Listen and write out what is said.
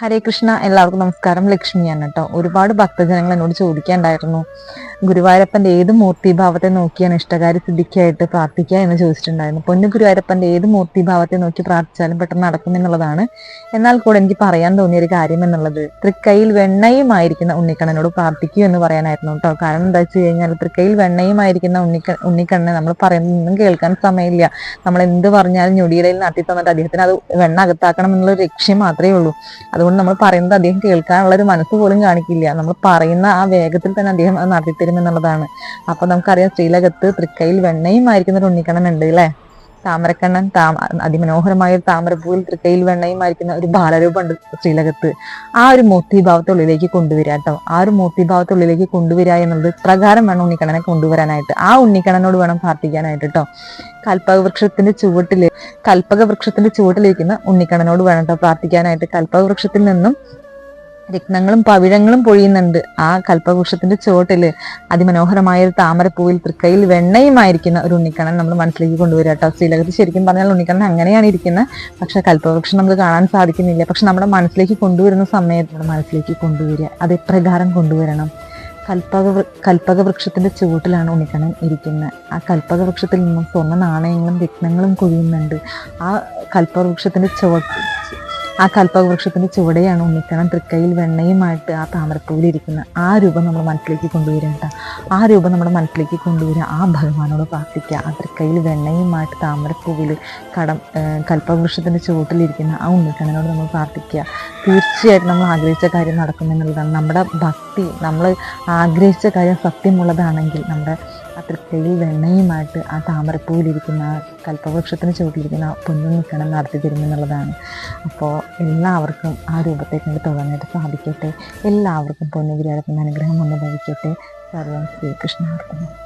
ഹരേ കൃഷ്ണ എല്ലാവർക്കും നമസ്കാരം. ലക്ഷ്മിയാണ് കേട്ടോ. ഒരുപാട് ഭക്തജനങ്ങൾ എന്നോട് ചോദിക്കാണ്ടായിരുന്നു. ഗുരുവായൂരപ്പന്റെ ഏത് മൂർത്തിഭാവത്തെ നോക്കിയാണ് ഇഷ്ടകാരി സിദ്ധിക്കായിട്ട് പ്രാർത്ഥിക്കുക എന്ന് ചോദിച്ചിട്ടുണ്ടായിരുന്നു. പൊന്നു ഗുരുവായൂരപ്പന്റെ ഏത് മൂർത്തിഭാവത്തെ നോക്കി പ്രാർത്ഥിച്ചാലും പെട്ടെന്ന് നടക്കുമെന്നുള്ളതാണ്. എന്നാൽ കൂടെ എനിക്ക് പറയാൻ തോന്നിയ ഒരു കാര്യം എന്നുള്ളത് തൃക്കൈയിൽ വെണ്ണയുമായിരിക്കുന്ന ഉണ്ണിക്കണ്ണനോട് പ്രാർത്ഥിക്കൂ എന്ന് പറയാനായിരുന്നു കേട്ടോ. കാരണം എന്താ വെച്ച് കഴിഞ്ഞാൽ തൃക്കൈയിൽ വെണ്ണയുമായിരിക്കുന്ന ഉണ്ണിക്ക ഉണ്ണിക്കണ്ണനെ നമ്മൾ പറയുന്നതൊന്നും കേൾക്കാൻ സമയമില്ല. നമ്മൾ എന്ത് പറഞ്ഞാലും ഞൊടിയിടയിൽ നടത്തി തന്നിട്ട് അദ്ദേഹത്തിന് അത് വെണ്ണ അകത്താക്കണം എന്നുള്ള ലക്ഷ്യം മാത്രമേ ഉള്ളൂ. അതുകൊണ്ട് നമ്മൾ പറയുന്നത് അദ്ദേഹം കേൾക്കാനുള്ള ഒരു മനസ്സ് പോലും കാണിക്കില്ല. നമ്മൾ പറയുന്ന ആ വേഗത്തിൽ തന്നെ അദ്ദേഹം അത് നടത്തിത്തരും എന്നുള്ളതാണ്. അപ്പൊ നമുക്കറിയാം ശ്രീലകത്ത് തൃക്കൈയിൽ വെണ്ണയും ആയിരിക്കുന്ന ഒരു ഉണ്ണിക്കണ്ണൻ ഉണ്ട് അല്ലേ? താമരക്കണ്ണൻ താമ അതിമനോഹരമായ ഒരു താമരപ്പൂവിൽ തൃക്കൈയിൽ വെണ്ണയുമായിരിക്കുന്ന ഒരു ബാലരൂപമുണ്ട് ശ്രീലകത്ത്. ആ ഒരു മൂർത്തിഭാവത്തെ ഉള്ളിലേക്ക് കൊണ്ടുവരിക കേട്ടോ. ആ ഒരു മൂർത്തിഭാവത്തെ ഉള്ളിലേക്ക് കൊണ്ടുവരിക എന്നുള്ളത് പ്രകാരം വേണം ഉണ്ണിക്കണ്ണനെ കൊണ്ടുവരാനായിട്ട്. ആ ഉണ്ണിക്കണ്ണനോട് വേണം പ്രാർത്ഥിക്കാനായിട്ട് കേട്ടോ. കൽപ്പക വൃക്ഷത്തിന്റെ ചുവട്ടിൽ കൽപ്പക വൃക്ഷത്തിന്റെ ചുവട്ടിലിരിക്കുന്ന ഉണ്ണിക്കണ്ണനോട് വേണം കേട്ടോ പ്രാർത്ഥിക്കാനായിട്ട്. കൽപ്പക വൃക്ഷത്തിൽ നിന്നും രത്നങ്ങളും പവിഴങ്ങളും പൊഴിയുന്നുണ്ട്. ആ കൽപ്പവൃക്ഷത്തിന്റെ ചുവട്ടിൽ അതിമനോഹരമായ ഒരു താമരപ്പൂവിൽ തൃക്കൈയിൽ വെണ്ണയുമായിരിക്കുന്ന ഒരു ഉണ്ണിക്കണ്ണൻ നമ്മൾ മനസ്സിലേക്ക് കൊണ്ടുവരിക കേട്ടോ. ശ്രീലകത്ത് ശരിക്കും പറഞ്ഞാൽ ഉണ്ണിക്കണ്ണൻ അങ്ങനെയാണ് ഇരിക്കുന്നത് പക്ഷെ കൽപ്പവൃക്ഷം നമുക്ക് കാണാൻ സാധിക്കുന്നില്ല. പക്ഷെ നമ്മുടെ മനസ്സിലേക്ക് കൊണ്ടുവരുന്ന സമയത്ത് നമ്മുടെ മനസ്സിലേക്ക് കൊണ്ടുവരിക. അത് എപ്രകാരം കൊണ്ടുവരണം? കൽപ്പക വൃ- കൽപ്പക വൃക്ഷത്തിന്റെ ചുവട്ടിലാണ് ഉണ്ണിക്കണ്ണൻ ഇരിക്കുന്നത് ആ കൽപ്പക വൃക്ഷത്തിൽ നിന്നും സ്വർണ നാണയങ്ങളും രത്നങ്ങളും കൊഴിയുന്നുണ്ട്. ആ കൽപ്പവൃക്ഷത്തിന്റെ ചുവട്ട് ആ കൽപ്പവൃക്ഷത്തിന്റെ ചുവടെയാണ് ഉണ്ണിക്കണം തൃക്കൈയിൽ വെണ്ണയുമായിട്ട് ആ താമരപ്പൂവിലിരിക്കുന്ന ആ രൂപം നമ്മൾ മനസ്സിലേക്ക് കൊണ്ടുവരേണ്ട ആ രൂപം നമ്മുടെ മനസ്സിലേക്ക് കൊണ്ടുവരിക ആ ഭഗവാനോട് പ്രാർത്ഥിക്കുക. ആ തൃക്കൈയിൽ വെണ്ണയുമായിട്ട് താമരപ്പൂവിൽ കടം കൽപ്പവൃക്ഷത്തിന്റെ ചുവട്ടിലിരിക്കുന്ന ആ ഉണ്ണിക്കണ്ണനോട് നമ്മൾ പ്രാർത്ഥിക്കുക. തീർച്ചയായിട്ടും നമ്മൾ ആഗ്രഹിച്ച കാര്യം നടക്കുമെന്നുള്ളതാണ്. നമ്മുടെ ഭക്തി നമ്മൾ ആഗ്രഹിച്ച കാര്യം സത്യമുള്ളതാണെങ്കിൽ നമ്മുടെ ആ തൃപ്തിയിൽ വെണ്ണയുമായിട്ട് ആ താമരപ്പൂവിലിരിക്കുന്ന കൽപ്പവൃക്ഷത്തിന് ചുവട്ടിലിരിക്കുന്ന പൊന്നു നിൽക്കണം നടത്തി തരുമെന്നുള്ളതാണ് അപ്പോൾ എല്ലാവർക്കും ആ രൂപത്തെ കൊണ്ട് തുടങ്ങിയിട്ട് സാധിക്കട്ടെ. എല്ലാവർക്കും പൊന്നു ഗുരുവായൂരപ്പന്റെ അനുഗ്രഹം വന്ന് ഭവിക്കട്ടെ. സർവം ശ്രീകൃഷ്ണാർപ്പണം.